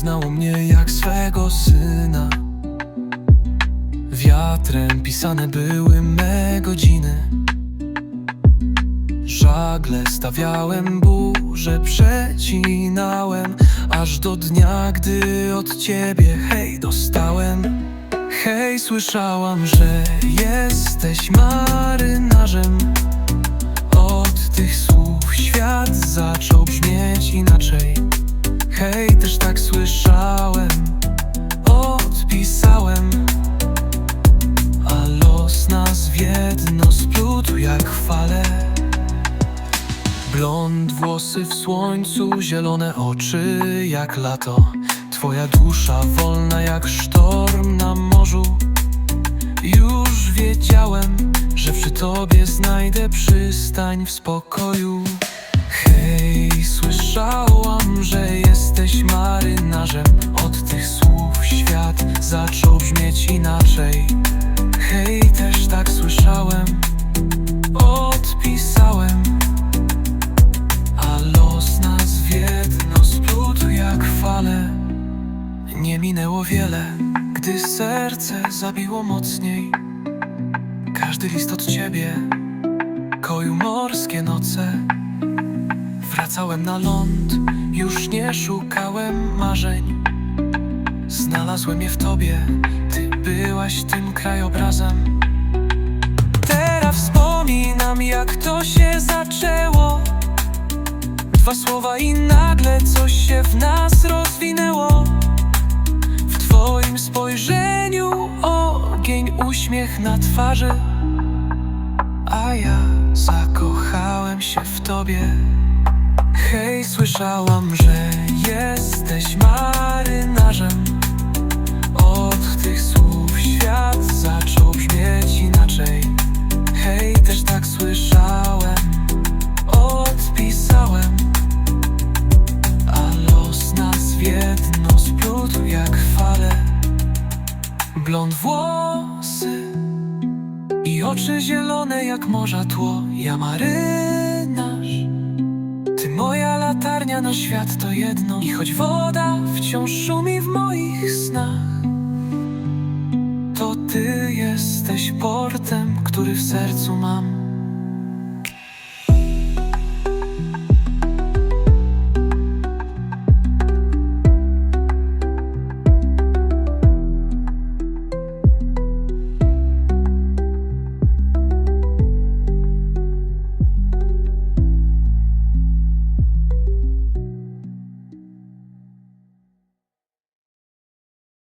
znało mnie jak swego syna. Wiatrem pisane były me godziny. Żagle stawiałem, burze przecinałem Aż do dnia, gdy od ciebie hej dostałem. Hej, słyszałam, że jesteś marynarzem. Od tych słów jedno splótł jak fale. Blond włosy w słońcu, zielone oczy jak lato. Twoja dusza wolna jak sztorm na morzu. Już wiedziałem, że przy tobie znajdę przystań w spokoju. Hej, słyszałam, że jesteś marynarzem. Od tych słów świat zaczął brzmieć inaczej Nie minęło wiele, gdy serce zabiło mocniej. Każdy list od ciebie koił morskie noce. Wracałem na ląd, już nie szukałem marzeń. Znalazłem je w tobie, ty byłaś tym krajobrazem. Teraz wspominam jak to się zaczęło. Dwa słowa i nagle coś się w nas uśmiech na twarzy A ja zakochałem się w tobie. Hej, słyszałam, że jesteś marynarzem. Od tych słów świat zaczął brzmieć inaczej. Hej, też tak słyszałem Odpisałem. A los nas w jedno splótł jak fale. Blond I oczy zielone jak morza tło. Ja marynarz Ty moja latarnia na świat to jedno. I choć woda wciąż szumi w moich snach To ty jesteś portem, który w sercu mam